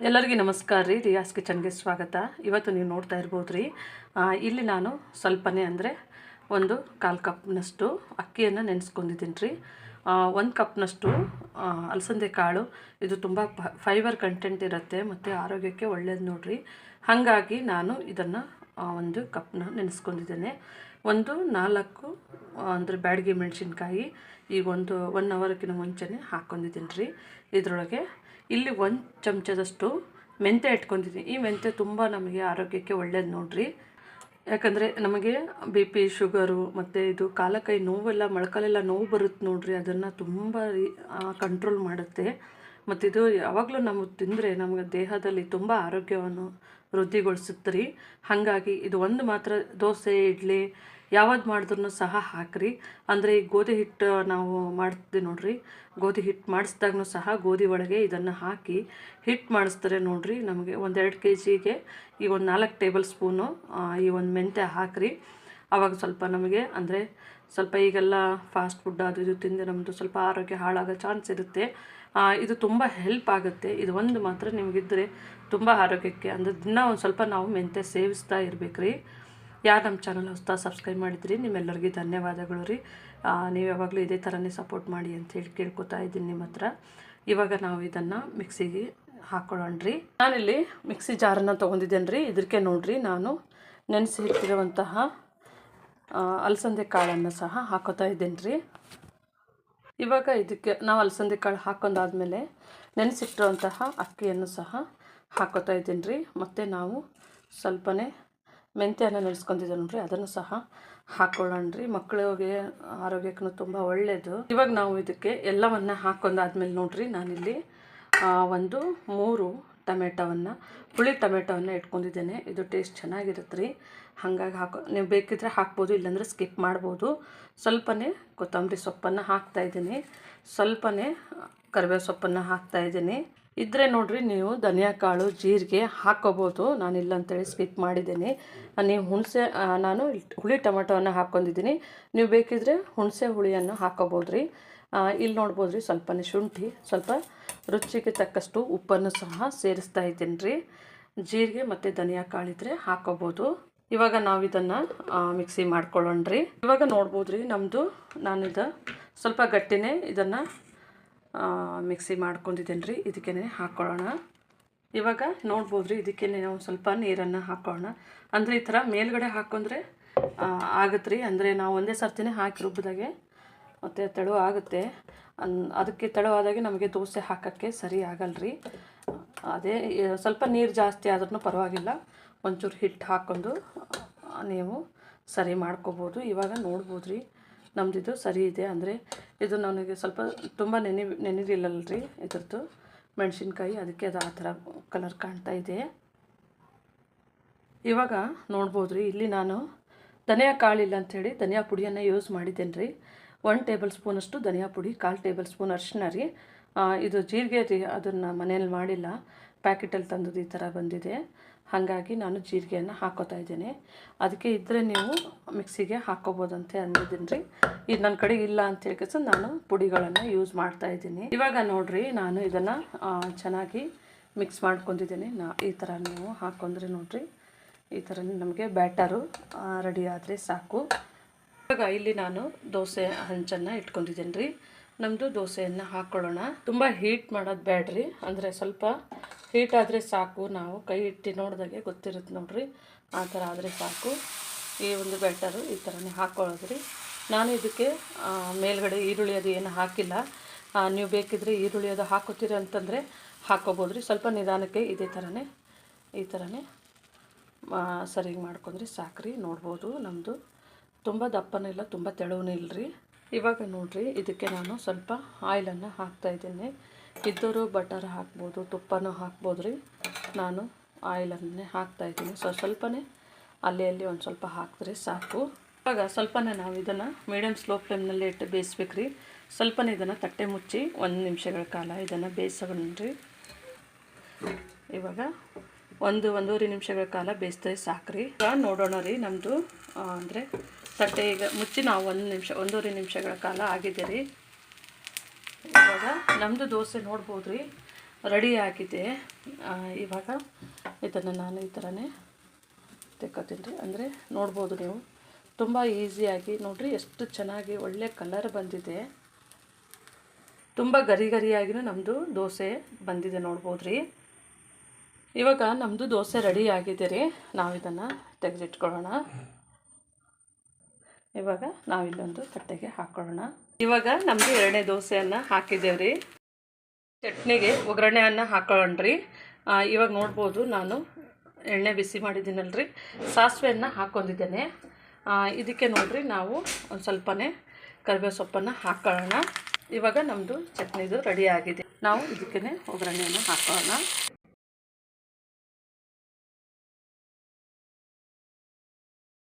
ಎಲ್ಲರಿಗೂ ನಮಸ್ಕಾರ ರೀ. ರಿಯಾಸ್ ಕಿಚನ್ಗೆ ಸ್ವಾಗತ. ಇವತ್ತು ನೀವು ನೋಡ್ತಾ ಇರ್ಬೋದು ರೀ ಇಲ್ಲಿ ನಾನು ಸ್ವಲ್ಪನೇ ಅಂದರೆ ಒಂದು ಕಾಲು ಕಪ್ನಷ್ಟು ಅಕ್ಕಿಯನ್ನು ನೆನೆಸ್ಕೊಂಡಿದ್ದೀನಿ ರೀ ಒಂದು ಕಪ್ನಷ್ಟು ಅಲಸಂದೆ ಕಾಳು. ಇದು ತುಂಬ ಫೈಬರ್ ಕಂಟೆಂಟ್ ಇರುತ್ತೆ ಮತ್ತು ಆರೋಗ್ಯಕ್ಕೆ ಒಳ್ಳೇದು ನೋಡ್ರಿ. ಹಾಗಾಗಿ ನಾನು ಇದನ್ನು ಒಂದು ಕಪ್ನ ನೆನೆಸ್ಕೊಂಡಿದ್ದೇನೆ. ಒಂದು ನಾಲ್ಕು ಅಂದರೆ ಬ್ಯಾಡಗಿ ಮೆಣಸಿನ್ಕಾಯಿ. ಈಗ ಒಂದು ಒನ್ ಅವರ್ಗಿನ ಮುಂಚೆನೇ ಹಾಕ್ಕೊಂಡಿದ್ದೀನಿ ರೀ ಇದರೊಳಗೆ ಇಲ್ಲಿ ಒಂದು ಚಮಚದಷ್ಟು ಮೆಂತ್ಯ ಇಟ್ಕೊಂಡಿದ್ದೀನಿ. ಈ ಮೆಂತ್ಯ ತುಂಬ ನಮಗೆ ಆರೋಗ್ಯಕ್ಕೆ ಒಳ್ಳೇದು ನೋಡ್ರಿ. ಯಾಕಂದರೆ ನಮಗೆ ಬಿ ಪಿ, ಶುಗರು ಮತ್ತು ಇದು ಕಾಲಕೈ ನೋವೆಲ್ಲ, ಮೊಳಕಾಲೆಲ್ಲ ನೋವು ಬರುತ್ತೆ ನೋಡ್ರಿ. ಅದನ್ನು ತುಂಬ ಕಂಟ್ರೋಲ್ ಮಾಡುತ್ತೆ. ಮತ್ತು ಇದು ಯಾವಾಗಲೂ ನಮಗೆ ತಿಂದರೆ ನಮಗೆ ದೇಹದಲ್ಲಿ ತುಂಬ ಆರೋಗ್ಯವನ್ನು ವೃದ್ಧಿಗೊಳಿಸುತ್ತೆ ರೀ ಹಾಗಾಗಿ ಇದು ಒಂದು ಮಾತ್ರ ದೋಸೆ, ಇಡ್ಲಿ ಯಾವ್ದು ಮಾಡಿದ್ರೂ ಸಹ ಹಾಕ್ರಿ. ಅಂದರೆ ಈ ಗೋಧಿ ಹಿಟ್ಟು ನಾವು ಮಾಡ್ತೀವಿ ನೋಡ್ರಿ. ಗೋಧಿ ಹಿಟ್ಟು ಮಾಡಿಸ್ದಾಗೂ ಸಹ ಗೋಧಿ ಒಳಗೆ ಇದನ್ನು ಹಾಕಿ ಹಿಟ್ಟು ಮಾಡಿಸ್ತಾರೆ ನೋಡ್ರಿ ನಮಗೆ. ಒಂದೆರಡು ಕೆ ಜಿಗೆ ಈ ಒಂದು ನಾಲ್ಕು ಟೇಬಲ್ ಸ್ಪೂನು ಈ ಒಂದು ಮೆಂತ್ಯ ಹಾಕ್ರಿ. ಆವಾಗ ಸ್ವಲ್ಪ ನಮಗೆ ಅಂದರೆ ಸ್ವಲ್ಪ ಈಗೆಲ್ಲ ಫಾಸ್ಟ್ ಫುಡ್ ಅದು ಇದು ತಿಂದು ನಮ್ಮದು ಸ್ವಲ್ಪ ಆರೋಗ್ಯ ಹಾಳಾಗೋ ಚಾನ್ಸ್ ಇರುತ್ತೆ. ಇದು ತುಂಬ ಹೆಲ್ಪ್ ಆಗುತ್ತೆ. ಇದು ಒಂದು ಮಾತ್ರ ನಿಮಗಿದ್ದರೆ ತುಂಬ ಆರೋಗ್ಯಕ್ಕೆ ಅಂದರೆ ದಿನ ಒಂದು ಸ್ವಲ್ಪ ನಾವು ಮೆಂತ್ಯ ಸೇವಿಸ್ತಾ ಇರಬೇಕ್ರಿ. ಯಾರು ನಮ್ಮ ಚಾನಲ್ ಹೊಸ್ತಾ ಸಬ್ಸ್ಕ್ರೈಬ್ ಮಾಡಿದ್ರಿ, ನಿಮ್ಮೆಲ್ಲರಿಗೂ ಧನ್ಯವಾದಗಳು ರೀ. ನೀವು ಯಾವಾಗಲೂ ಇದೇ ಥರನೇ ಸಪೋರ್ಟ್ ಮಾಡಿ ಅಂತ ಹೇಳಿ ಕೇಳ್ಕೊತಾ ಇದ್ದೀನಿ ನಿಮ್ಮ ಹತ್ರ. ಇವಾಗ ನಾವು ಇದನ್ನು ಮಿಕ್ಸಿಗೆ ಹಾಕೊಳ್ಳೋಣ ರೀ. ನಾನಿಲ್ಲಿ ಮಿಕ್ಸಿ ಜಾರನ್ನು ತೊಗೊಂಡಿದ್ದೇನೆ ರೀ. ಇದಕ್ಕೆ ನೋಡಿರಿ, ನಾನು ನೆನೆಸಿ ಇಟ್ಟಿರುವಂತಹ ಅಲಸಂದೆ ಕಾಳನ್ನು ಸಹ ಹಾಕೋತಾ ಇದ್ದೇನೆ ರೀ. ಇವಾಗ ಇದಕ್ಕೆ ನಾವು ಅಲಸಂದೆ ಕಾಳು ಹಾಕೊಂಡಾದ್ಮೇಲೆ ನೆನೆಸಿಟ್ಟಿರುವಂತಹ ಅಕ್ಕಿಯನ್ನು ಸಹ ಹಾಕೋತಾ ಇದ್ದೀನಿ ರೀ. ಮತ್ತು ನಾವು ಸ್ವಲ್ಪನೇ ಮೆಂತ್ಯನ ನೋಡ್ರಿ, ಅದನ್ನು ಸಹ ಹಾಕೊಳ್ಳೋಣ ರೀ. ಮಕ್ಕಳಿಗೆ ಆರೋಗ್ಯಕ್ಕೂ ತುಂಬ ಒಳ್ಳೆಯದು ಇವಾಗ ನಾವು ಇದಕ್ಕೆ ಎಲ್ಲವನ್ನ ಹಾಕೊಂಡಾದ್ಮೇಲೆ ನೋಡ್ರಿ, ನಾನಿಲ್ಲಿ ಒಂದು ಮೂರು ಟೊಮೆಟೊವನ್ನು, ಹುಳಿ ಟೊಮೆಟೊವನ್ನು ಇಟ್ಕೊಂಡಿದ್ದೇನೆ. ಇದು ಟೇಸ್ಟ್ ಚೆನ್ನಾಗಿರುತ್ತೆ ರೀ. ಹಾಗಾಗಿ ಹಾಕೋ, ನೀವು ಬೇಕಿದ್ರೆ ಹಾಕ್ಬೋದು, ಇಲ್ಲಾಂದರೆ ಸ್ಕಿಪ್ ಮಾಡ್ಬೋದು. ಸ್ವಲ್ಪನೇ ಕೊತ್ತಂಬರಿ ಸೊಪ್ಪನ್ನು ಹಾಕ್ತಾಯಿದ್ದೀನಿ ಸ್ವಲ್ಪನೇ ಕರಿಬೇವು ಸೊಪ್ಪನ್ನು ಹಾಕ್ತಾ ಇದ್ದೀನಿ ಇದ್ರೆ ನೋಡ್ರಿ ನೀವು ಧನಿಯಾ ಕಾಳು, ಜೀರಿಗೆ ಹಾಕ್ಕೋಬೋದು. ನಾನಿಲ್ಲ ಅಂತೇಳಿ ಸ್ಕಿಪ್ ಮಾಡಿದ್ದೀನಿ. ನೀವು ಹುಣಸೆ ನಾನು ಹುಳಿ ಟೊಮೆಟೊವನ್ನು ಹಾಕ್ಕೊಂಡಿದ್ದೀನಿ. ನೀವು ಬೇಕಿದ್ರೆ ಹುಣಸೆ ಹುಳಿಯನ್ನು ಹಾಕ್ಕೋಬೋದು ರೀ ಇಲ್ಲಿ ನೋಡ್ಬೋದು ರೀ ಸ್ವಲ್ಪನೇ ಶುಂಠಿ, ಸ್ವಲ್ಪ ರುಚಿಗೆ ತಕ್ಕಷ್ಟು ಉಪ್ಪನ್ನು ಸಹ ಸೇರಿಸ್ತಾ ಇದ್ದೀನಿ ರೀ ಜೀರಿಗೆ ಮತ್ತು ಧನಿಯಾ ಕಾಳಿದ್ರೆ ಹಾಕ್ಕೋಬೋದು. ಇವಾಗ ನಾವು ಇದನ್ನು ಮಿಕ್ಸಿ ಮಾಡ್ಕೊಳ್ಳೋಣ ರೀ ಇವಾಗ ನೋಡ್ಬೋದು ರೀ ನಮ್ಮದು ನಾನಿದು ಸ್ವಲ್ಪ ಗಟ್ಟಿನೇ ಇದನ್ನು ಮಿಕ್ಸಿ ಮಾಡ್ಕೊಂಡಿದ್ದೇನೆ ರೀ ಇದಕ್ಕೇ ಹಾಕ್ಕೊಳ್ಳೋಣ ಇವಾಗ ನೋಡ್ಬೋದು ರೀ ಇದಕ್ಕೆ ನಾವು ಸ್ವಲ್ಪ ನೀರನ್ನು ಹಾಕ್ಕೊಳ್ಳೋಣ ಅಂದರೆ ಈ ಥರ ಮೇಲ್ಗಡೆ ಹಾಕೊಂಡ್ರೆ ಆಗುತ್ತೆ ರೀ ಅಂದರೆ ನಾವು ಒಂದೇ ಸರ್ತಿನೇ ಹಾಕಿ ರುಬ್ಬಿದಾಗೆ ಮತ್ತು ತೆಳು ಆಗುತ್ತೆ. ಅನ್, ಅದಕ್ಕೆ ತೆಳುವಾದಾಗೆ ನಮಗೆ ದೋಸೆ ಹಾಕೋಕ್ಕೆ ಸರಿ ಆಗಲ್ಲ ರೀ ಅದೇ ಸ್ವಲ್ಪ ನೀರು ಜಾಸ್ತಿ ಆದ್ರೂ ಪರವಾಗಿಲ್ಲ. ಒಂಚೂರು ಹಿಟ್ಟು ಹಾಕ್ಕೊಂಡು ನೀವು ಸರಿ ಮಾಡ್ಕೋಬೋದು. ಇವಾಗ ನೋಡ್ಬೋದು ರೀ ನಮ್ಮದಿದು ಸರಿ ಇದೆ ಅಂದರೆ ಇದು ನನಗೆ ಸ್ವಲ್ಪ ತುಂಬ ನೆನೆ ನೆನೆದಿಲ್ಲಲ್ರಿ ಇದ್ರದ್ದು ಮೆಣಸಿನ್ಕಾಯಿ, ಅದಕ್ಕೆ ಅದು ಆ ಥರ ಕಲರ್ ಕಾಣ್ತಾ ಇದೆ. ಇವಾಗ ನೋಡ್ಬೋದು ರೀ ಇಲ್ಲಿ ನಾನು ಧನಿಯಾ ಕಾಳಿಲ್ಲ ಅಂಥೇಳಿ ಧನಿಯಾ ಪುಡಿಯನ್ನು ಯೂಸ್ ಮಾಡಿದ್ದೇನೆ ರೀ ಒನ್ ಟೇಬಲ್ ಸ್ಪೂನಷ್ಟು ಧನಿಯಾ ಪುಡಿ, ಕಾಲು ಟೇಬಲ್ ಸ್ಪೂನ್ ಅರಿಶಿನ ರೀ. ಇದು ಜೀರಿಗೆ ರೀ, ಅದನ್ನು ಮನೇಲಿ ಮಾಡಿಲ್ಲ. ಪ್ಯಾಕೆಟಲ್ಲಿ ತಂದದ್ದು ಈ ಥರ ಬಂದಿದೆ. ಹಾಗಾಗಿ ನಾನು ಜೀರಿಗೆಯನ್ನು ಹಾಕೋತಾ ಇದ್ದೀನಿ. ಅದಕ್ಕೆ ಇದ್ದರೆ ನೀವು ಮಿಕ್ಸಿಗೆ ಹಾಕೋಬೋದಂತೆ ಅಂದಿದ್ದೀನಿ ರೀ ಇದು ನನ್ನ ಕಡೆ ಇಲ್ಲ ಅಂತ ಹೇಳ್ಕಸ ನಾನು ಪುಡಿಗಳನ್ನು ಯೂಸ್ ಮಾಡ್ತಾ ಇದ್ದೀನಿ. ಇವಾಗ ನೋಡಿರಿ ನಾನು ಇದನ್ನು ಚೆನ್ನಾಗಿ ಮಿಕ್ಸ್ ಮಾಡ್ಕೊಂಡಿದ್ದೀನಿ. ನಾ, ಈ ಥರ ನೀವು ಹಾಕ್ಕೊಂಡ್ರೆ ನೋಡಿರಿ. ಈ ಥರ ನಮಗೆ ಬ್ಯಾಟರು ರೆಡಿ ಆದರೆ ಸಾಕು. ಇವಾಗ ಇಲ್ಲಿ ನಾನು ದೋಸೆ ಹಂಚನ್ನು ಇಟ್ಕೊಂಡಿದ್ದೀನಿ ರೀ ನಮ್ಮದು ದೋಸೆಯನ್ನು ಹಾಕ್ಕೊಳ್ಳೋಣ ತುಂಬ ಹೀಟ್ ಮಾಡೋದು ಬೇಡ್ರಿ ಅಂದರೆ ಸ್ವಲ್ಪ ಹೀಟ್ ಆದರೆ ಸಾಕು ನಾವು. ಕೈ ಇಟ್ಟು ನೋಡಿದಾಗೆ ಗೊತ್ತಿರುತ್ತೆ ನೋಡ್ರಿ. ಆ ಥರ ಆದರೆ ಸಾಕು. ಈ ಒಂದು ಬ್ಯಾಟರು ಈ ಥರನೇ ಹಾಕ್ಕೊಳ್ಳೋದ್ರಿ ನಾನು ಇದಕ್ಕೆ ಮೇಲ್ಗಡೆ ಈರುಳ್ಳಿ ಅದು ಏನು ಹಾಕಿಲ್ಲ. ನೀವು ಬೇಕಿದ್ರೆ ಈರುಳ್ಳಿ ಅದು ಹಾಕೋತೀರ ಅಂತಂದರೆ ಹಾಕ್ಕೋಬೋದು ರೀ ಸ್ವಲ್ಪ ನಿಧಾನಕ್ಕೆ ಇದೇ ಥರನೇ, ಈ ಥರನೇ ಸರಿ ಮಾಡ್ಕೊಂಡ್ರೆ ಸಾಕ್ರಿ. ನೋಡ್ಬೋದು ನಮ್ಮದು ತುಂಬ ದಪ್ಪನೂ ಇಲ್ಲ, ತುಂಬ ತೆಳುವೂ ಇಲ್ಲ ರೀ ಇವಾಗ ನೋಡ್ರಿ, ಇದಕ್ಕೆ ನಾನು ಸ್ವಲ್ಪ ಆಯಿಲನ್ನು ಹಾಕ್ತಾ ಇದ್ದೀನಿ. ಇದ್ದವರು ಬಟರ್ ಹಾಕ್ಬೋದು, ತುಪ್ಪನೂ ಹಾಕ್ಬೋದು ರೀ ನಾನು ಆಯಿಲನ್ನೇ ಹಾಕ್ತಾ ಇದ್ದೀನಿ. ಸೊ, ಸ್ವಲ್ಪನೇ ಅಲ್ಲಿ ಅಲ್ಲಿ ಒಂದು ಸ್ವಲ್ಪ ಹಾಕಿದ್ರೆ ಸಾಕು. ಇವಾಗ ಸ್ವಲ್ಪನೇ ನಾವು ಇದನ್ನು ಮೀಡಿಯಮ್ ಸ್ಲೋ ಫ್ಲೇಮ್ನಲ್ಲಿ ಇಟ್ಟು ಬೇಯಿಸ್ಬೇಕು ರೀ ಸ್ವಲ್ಪನೇ ಇದನ್ನು ತಟ್ಟೆ ಮುಚ್ಚಿ ಒಂದು ನಿಮಿಷಗಳ ಕಾಲ ಇದನ್ನು ಬೇಯಿಸೋಣ್ರಿ ಇವಾಗ ಒಂದು ಒಂದೂವರೆ ನಿಮಿಷಗಳ ಕಾಲ ಬೇಯಿಸಿದ್ರೆ ಸಾಕ್ರಿ. ನೋಡೋಣ ರೀ ನಮ್ಮದು ಅಂದರೆ ತಟ್ಟೆ ಈಗ ಮುಚ್ಚಿ ನಾವು ಒಂದು ನಿಮಿಷ, ಒಂದೂವರೆ ನಿಮಿಷಗಳ ಕಾಲ ಆಗಿದೆ ರೀ ಇವಾಗ ನಮ್ಮದು ದೋಸೆ ನೋಡ್ಬೋದು ರೀ ರೆಡಿ ಆಗಿದೆ. ಇವಾಗ ಇದನ್ನು ನಾನು ಈ ಥರನೇ ತೆಕ್ಕೋತೀನಿ. ರೀ ಅಂದರೆ ನೋಡ್ಬೋದು ನೀವು, ತುಂಬ ಈಸಿಯಾಗಿ ನೋಡಿರಿ ಎಷ್ಟು ಚೆನ್ನಾಗಿ ಒಳ್ಳೆ ಕಲರ್ ಬಂದಿದೆ. ತುಂಬ ಗರಿ ಗರಿಯಾಗಿಯೂ ನಮ್ಮದು ದೋಸೆ ಬಂದಿದೆ ನೋಡ್ಬೋದು ರೀ ಇವಾಗ ನಮ್ಮದು ದೋಸೆ ರೆಡಿ ಆಗಿದೆ ರೀ ನಾವು ಇದನ್ನು ತೆಗೆದಿಟ್ಕೊಳ್ಳೋಣ. ಇವಾಗ ನಾವಿಲ್ಲೊಂದು ತಟ್ಟೆಗೆ ಹಾಕೊಳ್ಳೋಣ. ಇವಾಗ ನಮ್ಮದು ಎರಡನೇ ದೋಸೆಯನ್ನು ಹಾಕಿದ್ದೇವೆ ರೀ ಚಟ್ನಿಗೆ ಒಗ್ಗರಣೆಯನ್ನು ಹಾಕೊಳ್ಳೋಣ್ರಿ. ಇವಾಗ ನೋಡ್ಬೋದು ನಾನು ಎಣ್ಣೆ ಬಿಸಿ ಮಾಡಿದ್ದೀನಲ್ರಿ. ಸಾಸಿವೆಯನ್ನು ಹಾಕೊಂಡಿದ್ದೇನೆ ಇದಕ್ಕೆ ನೋಡ್ರಿ ನಾವು ಒಂದು ಸ್ವಲ್ಪನೇ ಕರಿಬೇವು ಸೊಪ್ಪನ್ನು ಹಾಕೊಳ್ಳೋಣ. ಇವಾಗ ನಮ್ಮದು ಚಟ್ನಿದು ರೆಡಿ ಆಗಿದೆ. ನಾವು ಇದಕ್ಕೇ ಒಗ್ಗರಣೆಯನ್ನು ಹಾಕೊಳ್ಳೋಣ.